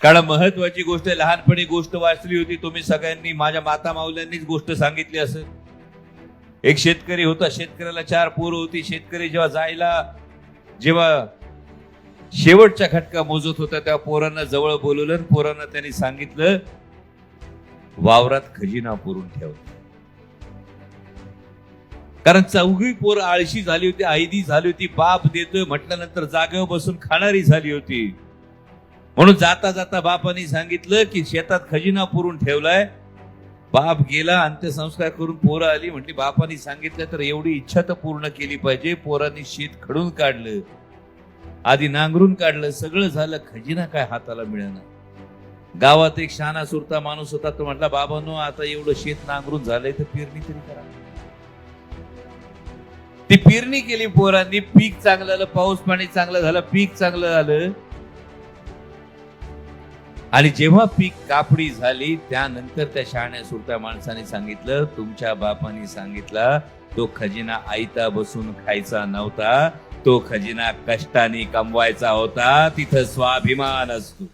कारण महत्वाची गोष्ट लहानपणी गोष्ट वाचली होती तुम्ही सगळ्यांनी माझ्या माता माऊल्यांनीच गोष्ट सांगितली असेल. एक शेतकरी होता शेतकऱ्याला चार पोरं होती शेतकरी जेव्हा जायला जेव्हा शेवटचा खटका मोजत होता त्या पोरांना जवळ बोलवलं आणि पोरांना त्यांनी सांगितलं वावरात खजिना पुरून ठेव. कारण चौघी पोर आळशी झाली होती आयदी झाली होती बाप देतोय म्हटल्यानंतर जागेवर बसून खाणारी झाली होती. म्हणून जाता जाता बापाने सांगितलं की शेतात खजिना पुरून ठेवलाय. बाप गेला अंत्यसंस्कार करून पोरं आली. म्हटली बापाने सांगितलं तर एवढी इच्छा तर पूर्ण केली पाहिजे. पोरांनी शेत खडून काढलं. आधी नांगरून काढलं. सगळं झालं. खजिना काय हाताला मिळाला गावात एक शहाणा सुरता माणूस होता. तो म्हटला बाबांनो आता एवढं शेत नांगरून झालंय तर पेरणी तरी करा. ती पेरणी केली पोरांनी. पीक चांगलं झालं पाऊस पाणी चांगलं झालं पीक चांगलं झालं आणि जेव्हा पीक कापडी झाली त्यानंतर त्या शहाण्या सुरत्या माणसाने सांगितलं तुमच्या बापाने सांगितला तो खजिना आईता बसून खायचा नव्हता तो खजिना कष्टाने कमवायचा होता तिथं स्वाभिमान असतो.